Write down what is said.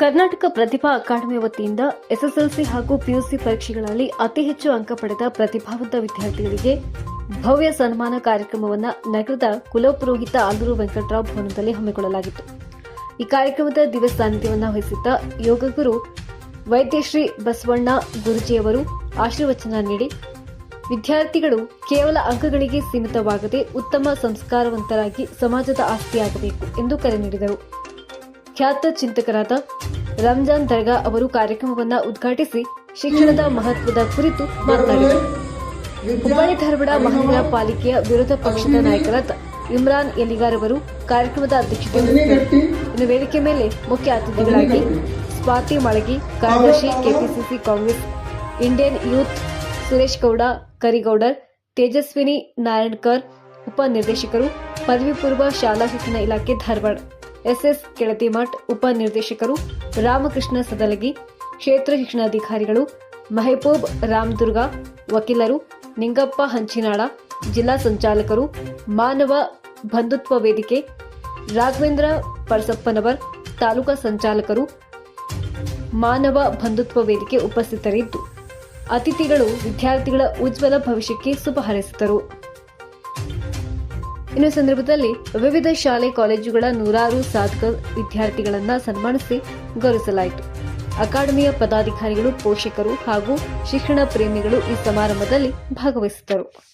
Karnataka Pratibha academy ವತಿಯಿಂದ SSLC ಹಾಗೂ PUC ಪರೀಕ್ಷೆಗಳಲ್ಲಿ ಅತಿ ಹೆಚ್ಚು ಅಂಕ ಪಡೆದ ಪ್ರತಿಭಾವಂತ ವಿದ್ಯಾರ್ಥಿಗಳಿಗೆ ಭವ್ಯ ಸನ್ಮಾನ ಕಾರ್ಯಕ್ರಮವನ್ನು ನಗರದ ಕುಲಪುರೋಹಿತ ಆಲೂರು ವೆಂಕಟರಾವ್ ಭವನದಲ್ಲಿ ಹಮ್ಮಿಕೊಳ್ಳಲಾಗಿತ್ತು. ಈ ಕಾರ್ಯಕ್ರಮದ ದಿವ್ಯ ಸಾನ್ನಿಧ್ಯವನ್ನು ವಹಿಸಿದ್ದ ಯೋಗಗುರು ವೈದ್ಯಶ್ರೀ ಬಸವಣ್ಣ ಗುರುಜಿಯವರು ಆಶೀರ್ವಚನ ನೀಡಿ, ವಿದ್ಯಾರ್ಥಿಗಳು ಕೇವಲ ಅಂಕಗಳಿಗೆ ಸೀಮಿತವಾಗದೆ ಉತ್ತಮ ಸಂಸ್ಕಾರವಂತರಾಗಿ ಸಮಾಜದ ಆಸ್ತಿಯಾಗಬೇಕು ಎಂದು ಕರೆ ನೀಡಿದರು. ಖ್ಯಾತ ಚಿಂತಕರಾದ ರಂಜಾನ್ ದರ್ಗಾ ಅವರು ಕಾರ್ಯಕ್ರಮವನ್ನು ಉದ್ಘಾಟಿಸಿ ಶಿಕ್ಷಣದ ಮಹತ್ವದ ಕುರಿತು ಮಾತನಾಡಿದರು. ಹುಬ್ಬಳ್ಳಿ ಧಾರವಾಡ ಮಹಾನಗರ ಪಾಲಿಕೆಯ ವಿರೋಧ ಪಕ್ಷದ ನಾಯಕರಾದ ಇಮ್ರಾನ್ ಎಲಿಗಾರ್ ಅವರು ಕಾರ್ಯಕ್ರಮದ ಅಧ್ಯಕ್ಷತೆ ಇನ್ನು ವೇದಿಕೆ ಮೇಲೆ ಮುಖ್ಯ ಅತಿಥಿಗಳಾಗಿ ಸ್ವಾತಿ ಮಳಗಿ, ಕಾರ್ಯದರ್ಶಿ KPCC Congress, Indian Youth, Suresh Gowda, Karigowdar, Tejaswini Narayankar ಉಪನಿರ್ದೇಶಕರು, ಪದವಿ ಪೂರ್ವ ಶಾಲಾ ಶಿಕ್ಷಣ ಇಲಾಖೆ ಧಾರವಾಡ. ಎಸ್ಎಸ್ ಕೆಳತಿಮಠ್ ಉಪನಿರ್ದೇಶಕರು ರಾಮಕೃಷ್ಣ ಸದಲಗಿ, ಕ್ಷೇತ್ರ ಶಿಕ್ಷಣಾಧಿಕಾರಿಗಳು ಮಹಬೂಬ್ ರಾಮದುರ್ಗ, ವಕೀಲರು ನಿಂಗಪ್ಪ ಹಂಚಿನಾಳ, ಜಿಲ್ಲಾ ಸಂಚಾಲಕರು ಮಾನವ ಬಂಧುತ್ವ ವೇದಿಕೆ, ರಾಘವೇಂದ್ರ ಪರಸಪ್ಪನವರ್, ತಾಲೂಕಾ ಸಂಚಾಲಕರು ಮಾನವ ಬಂಧುತ್ವ ವೇದಿಕೆ ಉಪಸ್ಥಿತರಿದ್ದು. ಅತಿಥಿಗಳು ವಿದ್ಯಾರ್ಥಿಗಳ ಉಜ್ವಲ ಭವಿಷ್ಯಕ್ಕೆ ಶುಭ ಹಾರೈಸಿದರು. ಇನ್ನು ಸಂದರ್ಭದಲ್ಲಿ ವಿವಿಧ ಶಾಲೆ, ಕಾಲೇಜುಗಳ ನೂರಾರು ಸಾಧಕ ವಿದ್ಯಾರ್ಥಿಗಳನ್ನ ಸನ್ಮಾನಿಸಿ ಗೌರವಿಸಲಾಯಿತು. ಅಕಾಡೆಮಿಯ ಪದಾಧಿಕಾರಿಗಳು, ಪೋಷಕರು ಹಾಗೂ ಶಿಕ್ಷಣ ಪ್ರೇಮಿಗಳು ಈ ಸಮಾರಂಭದಲ್ಲಿ ಭಾಗವಹಿಸಿದ್ದರು.